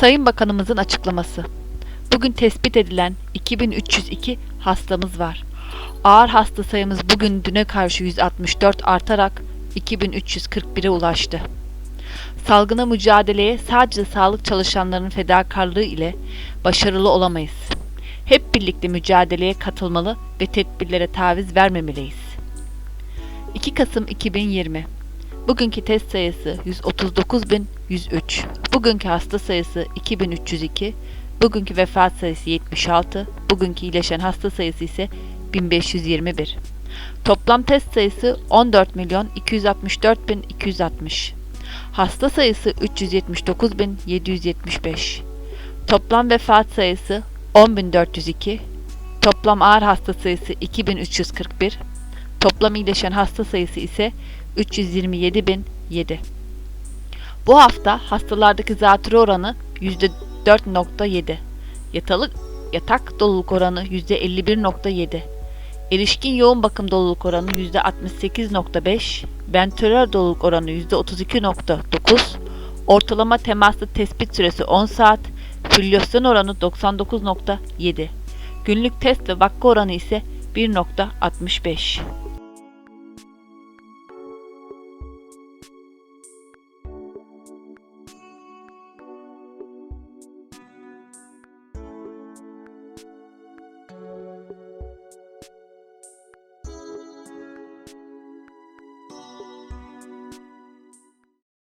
Sayın Bakanımızın açıklaması. Bugün tespit edilen 2302 hastamız var. Ağır hasta sayımız bugün düne karşı 164 artarak 2341'e ulaştı. Salgına mücadeleye sadece sağlık çalışanlarının fedakarlığı ile başarılı olamayız. Hep birlikte mücadeleye katılmalı ve tedbirlere taviz vermemeliyiz. 2 Kasım 2020 Bugünkü test sayısı 139.103. Bugünkü hasta sayısı 2302. Bugünkü vefat sayısı 76. Bugünkü iyileşen hasta sayısı ise 1521. Toplam test sayısı 14.264.260. Hasta sayısı 379.775. Toplam vefat sayısı 10.402. Toplam ağır hasta sayısı 2341. Toplam iyileşen hasta sayısı ise 327.007. Bu hafta hastalardaki zatürre oranı %4.7. Yatalık yatak doluluk oranı %51.7. Erişkin yoğun bakım doluluk oranı %68.5. Ventüler doluluk oranı %32.9. Ortalama temaslı tespit süresi 10 saat. Filyasyon oranı 99.7. Günlük test ve vakka oranı ise 1.65.